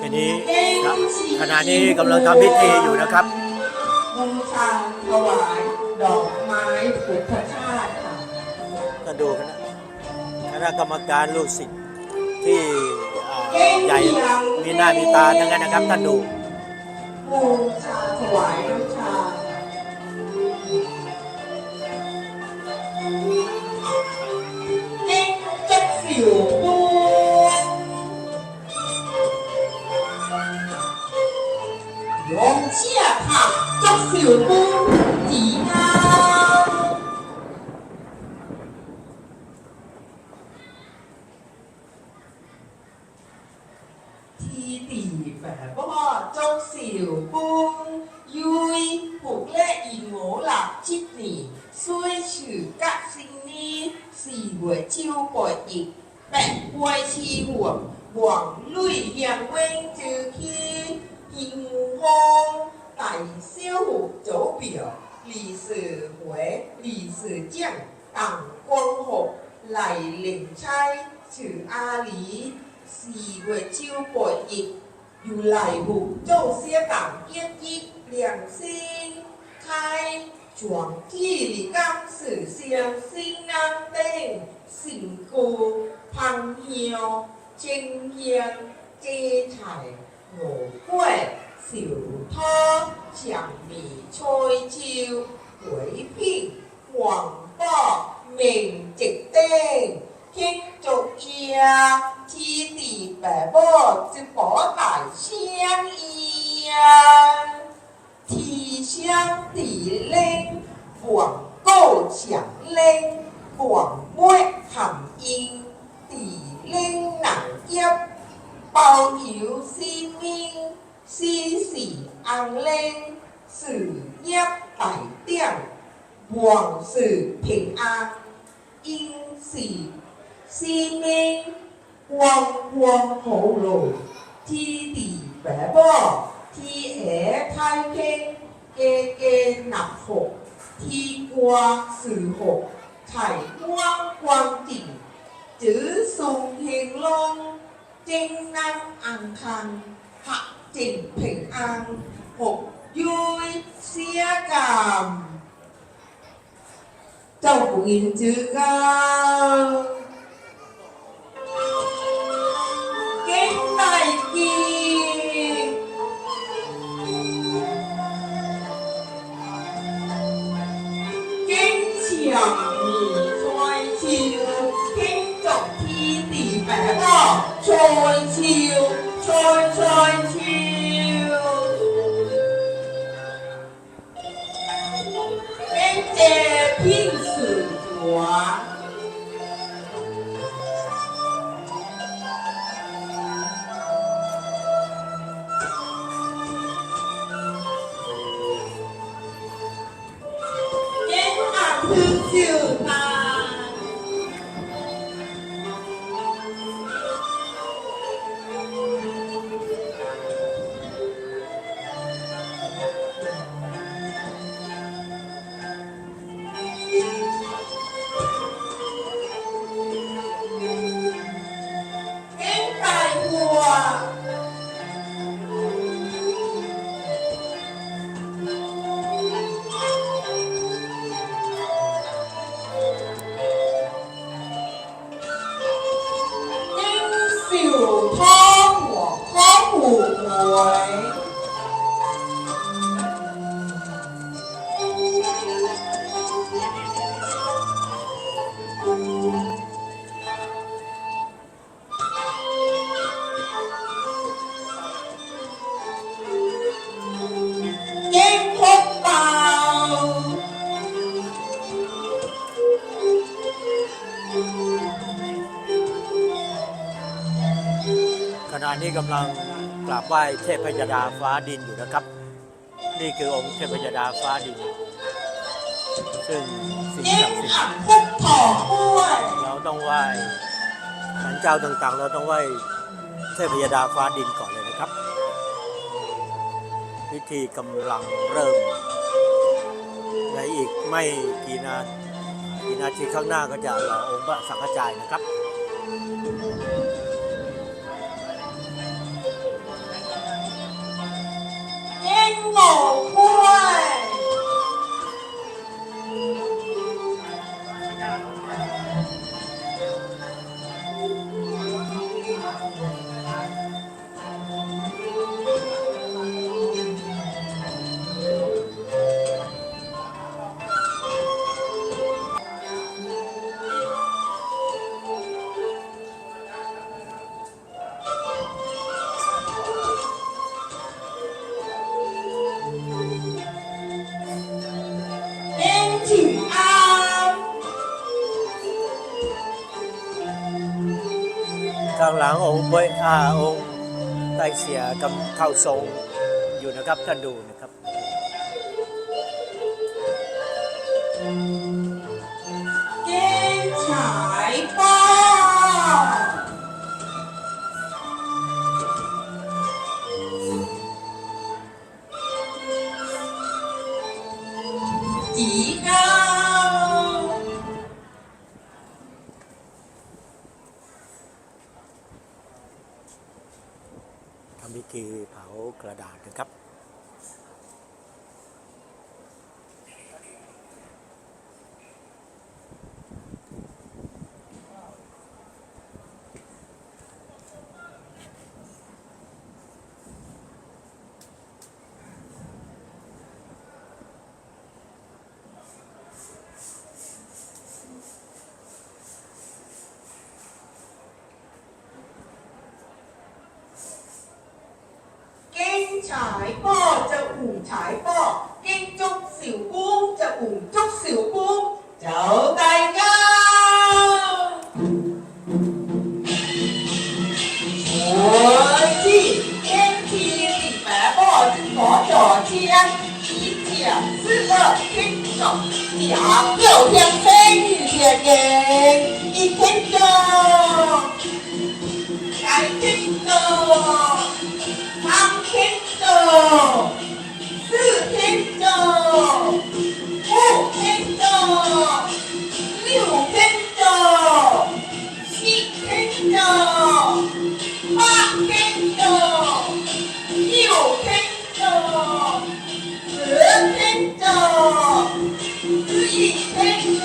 ทีนี้ขณะนี้กำลังทำพิธีอยู่นะครับบูชาถวายดอกไม้พุทธชาติค่ะก็ดูคณะคณะกรรมการลูกศิษย์ที่อ่าใหญ่มีหน้ามีตาทั้งนั้นนะครับท่านดูบูชาถวายน้ำ 九宫吉涛。thi tỷ vẻ bó trong xỉu cung vui phục lệ ý ngố là chít nỉ xuôi trừ các sinh ni, xì buổi chiêu của chị bẹn quay chi huổng quảng lùi hiền quên trừ khi, hình hôn 大小户走表，李世回、李世将、党光和来领差去阿里，四月九八日，如来户做些党结义两星开。壮志立感，是相心安定，成果芳香，经香精彩，无。小汤长眉吹箫，回聘黄大明直丁，听作叶之地白波之宝大香烟，天香地灵广告响铃，广播含音地灵难接，包邮心命。时时安灵，事业大定，万事平安，因是。生命光光好路，天地百宝，天下太平，家家纳福，天瓜树福，财光光电，子孙兴隆，正南安康，合 จิ่นเพ่งอังหกยุยเสียกามเจ้าผู้อินจื้อกาเก่งไหนกีเก่งเฉียงมีซอยชิวเก่งจบที่ตีแปะก็โชยชิวโชยโชย ณะนี้กำลังกราบไหว้เทพพยดาฟ้าดินอยู่นะครับ นี่คือองค์เทพพยดาฟ้าดิน ซึ่งสิ่งศักดิ์สิทธิ์เราต้องไหว้สันเจ้าต่างๆ เราต้องไหว้เทพพยดาฟ้าดินก่อนเลยนะครับ พิธีกำลังเริ่ม ในอีกไม่กี่นาทีนาทีข้างหน้าก็จะหล่องค์พระสังฆจายนะครับ หล่อ้วยางหลังองค์เบยอาองค์ไตเสียกำเข้าทรงอยู่นะครับท่านดูนะครับ坚 ทำพิธีเผากระดาษนะครับ 两六天黑日天天，一天中，来天中。三天走，四 aqui, vem aqui.